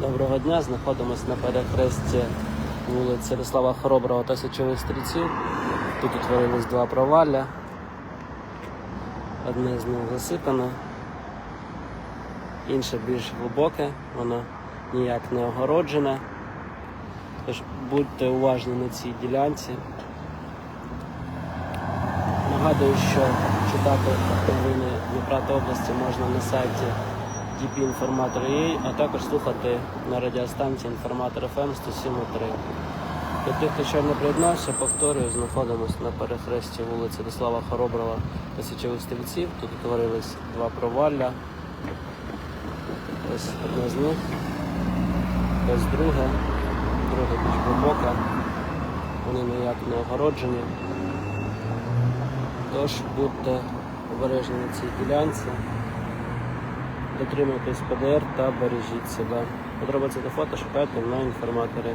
Доброго дня, знаходимося на перехресті вулиці Ярослава Хороброго та Січових стрільців. Тут утворились два провалля. Одне з них засипане, інше більш глибоке, воно ніяк не огороджене. Тож будьте уважні на цій ділянці. Нагадую, що читати новини Дніпра області можна на сайті dpinformator.ua, а також слухати на радіостанції Інформатор FM 107.3. Для тих, хто ще не приєднався, повторюю, знаходимося на перехресті вулиці Дослава Хороброва та Січових стрільців. Тут утворились два провалля. Ось одне з них, ось друге, друге більш глибоке. Вони ніяк не огороджені. Тож будьте обережні на цій ділянці, дотримуйтесь ПДР та бережіть себе. Подробиці до фото шукайте на інформаторі.